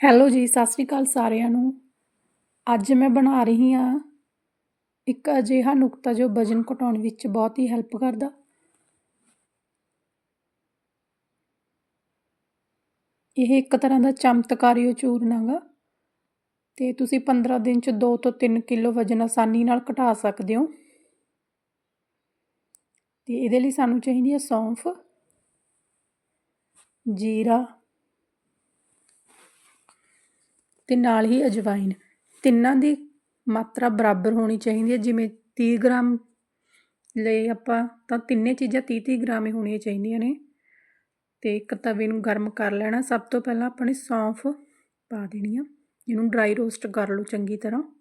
Hello ਜੀ, ਸਤਿ ਸ਼੍ਰੀ ਅਕਾਲ ਸਾਰਿਆਂ ਨੂੰ। ਅੱਜ ਮੈਂ ਬਣਾ ਰਹੀ ਹਾਂ ਇੱਕ ਅਜਿਹਾ ਨੁਕਤਾ ਜੋ ਵਜ਼ਨ ਘਟਾਉਣ ਵਿੱਚ ਬਹੁਤ ਹੀ ਹੈਲਪ ਕਰਦਾ। ਇਹ ਇੱਕ ਤਰ੍ਹਾਂ ਦਾ ਚਮਤਕਾਰੀ ਚੂਰਨ ਹੈਗਾ ਤੇ ਤੁਸੀਂ 15 ਦਿਨ ਚ 2 ਤੋਂ 3 ਕਿਲੋ ਵਜ਼ਨ ਆਸਾਨੀ ਨਾਲ ਘਟਾ ਸਕਦੇ ਹੋ। ਤੇ ਇਹਦੇ ਲਈ ਸਾਨੂੰ ਚਾਹੀਦੀ ਹੈ ਸੌਂਫ, ਜੀਰਾ ਅਤੇ ਨਾਲ ਹੀ ਅਜਵਾਇਨ। ਤਿੰਨਾਂ ਦੀ ਮਾਤਰਾ ਬਰਾਬਰ ਹੋਣੀ ਚਾਹੀਦੀ ਹੈ। ਜਿਵੇਂ ਤੀਹ ਗ੍ਰਾਮ ਲਈ ਆਪਾਂ, ਤਾਂ ਤਿੰਨੇ ਚੀਜ਼ਾਂ ਤੀਹ ਤੀਹ ਗ੍ਰਾਮ ਹੀ ਹੋਣੀਆਂ ਚਾਹੀਦੀਆਂ ਨੇ। ਅਤੇ ਇੱਕ ਤਵੇ ਨੂੰ ਗਰਮ ਕਰ ਲੈਣਾ। ਸਭ ਤੋਂ ਪਹਿਲਾਂ ਆਪਾਂ ਨੇ ਸੌਂਫ ਪਾ ਦੇਣੀ ਆ। ਇਹਨੂੰ ਡਰਾਈ ਰੋਸਟ ਕਰ ਲਓ ਚੰਗੀ ਤਰ੍ਹਾਂ।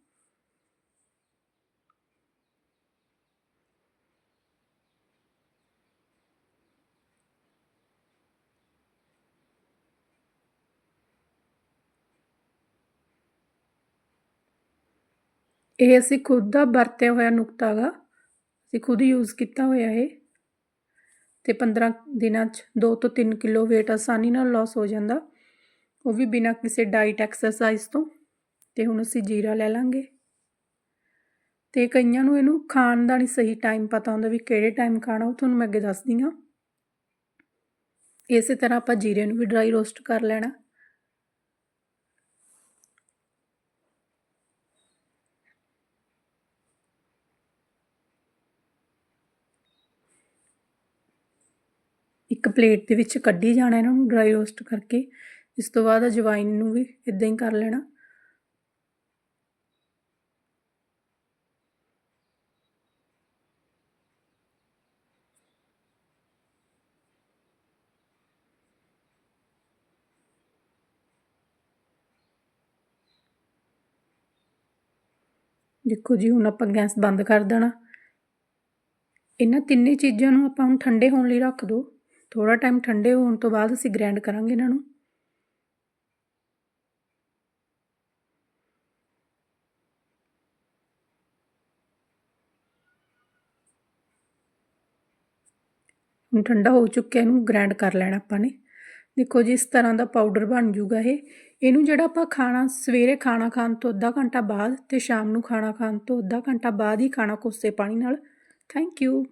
ਇਹ ਅਸੀਂ ਖੁਦ ਦਾ ਵਰਤਿਆ ਹੋਇਆ ਨੁਕਤਾ ਗਾ। ਅਸੀਂ ਖੁਦ ਯੂਜ਼ ਕੀਤਾ ਹੋਇਆ ਇਹ। ਤੇ 15 ਦਿਨਾਂ 'ਚ 2 ਤੋਂ 3 ਕਿਲੋ weight ਆਸਾਨੀ ਨਾਲ ਲਾਸ ਹੋ ਜਾਂਦਾ। ਉਹ ਵੀ ਬਿਨਾਂ ਕਿਸੇ ਡਾਈਟ ਐਕਸਰਸਾਈਜ਼ ਤੋਂ। ਤੇ ਹੁਣ ਅਸੀਂ ਜੀਰਾ ਲੈ ਲਾਂਗੇ। ਤੇ ਕਈਆਂ ਨੂੰ ਇਹਨੂੰ ਖਾਣ ਦਾ ਨਹੀਂ ਸਹੀ ਟਾਈਮ ਪਤਾ ਹੁੰਦਾ ਵੀ ਕਿਹੜੇ ਟਾਈਮ ਖਾਣਾ, ਉਹ ਤੁਹਾਨੂੰ ਮੈਂ ਅੱਗੇ ਦੱਸਦੀ ਹਾਂ। ਇਸੇ ਤਰ੍ਹਾਂ ਆਪਾਂ ਜੀਰੇ ਨੂੰ ਵੀ ਡਰਾਈ ਰੋਸਟ ਕਰ ਲੈਣਾ ਇੱਕ ਪਲੇਟ ਦੇ ਵਿੱਚ ਕੱਢੀ ਜਾਣਾ, ਇਹਨਾਂ ਨੂੰ ਡਰਾਈ ਰੋਸਟ ਕਰਕੇ। ਇਸ ਤੋਂ ਬਾਅਦ ਅਜਵਾਇਨ ਨੂੰ ਵੀ ਇਦਾਂ ਹੀ ਕਰ ਲੈਣਾ। ਦੇਖੋ ਜੀ, ਹੁਣ ਆਪਾਂ ਗੈਸ ਬੰਦ ਕਰ ਦੇਣਾ। ਇਹਨਾਂ ਤਿੰਨੇ ਚੀਜ਼ਾਂ ਨੂੰ ਆਪਾਂ ਹੁਣ ਠੰਡੇ ਹੋਣ ਲਈ ਰੱਖ ਦੋ। ਥੋੜਾ ਟਾਈਮ ਠੰਡੇ ਹੋਣ ਤੋਂ ਬਾਅਦ ਅਸੀਂ ਗ੍ਰਾਈਂਡ ਕਰਾਂਗੇ ਇਹਨਾਂ ਨੂੰ। ਹੁਣ ਠੰਡਾ ਹੋ ਚੁੱਕਿਆ, ਇਹਨੂੰ ਗ੍ਰਾਈਂਡ ਕਰ ਲੈਣਾ ਆਪਾਂ ਨੇ। ਦੇਖੋ ਜੀ, ਇਸ ਤਰ੍ਹਾਂ ਦਾ ਪਾਊਡਰ ਬਣ ਜੂਗਾ ਇਹ। ਇਹਨੂੰ ਜਿਹੜਾ ਆਪਾਂ ਖਾਣਾ, ਸਵੇਰੇ ਖਾਣਾ ਖਾਣ ਤੋਂ ਅੱਧਾ ਘੰਟਾ ਬਾਅਦ ਤੇ ਸ਼ਾਮ ਨੂੰ ਖਾਣਾ ਖਾਣ ਤੋਂ ਅੱਧਾ ਘੰਟਾ ਬਾਅਦ ਹੀ ਖਾਣਾ ਕੋਸੇ ਪਾਣੀ ਨਾਲ। Thank you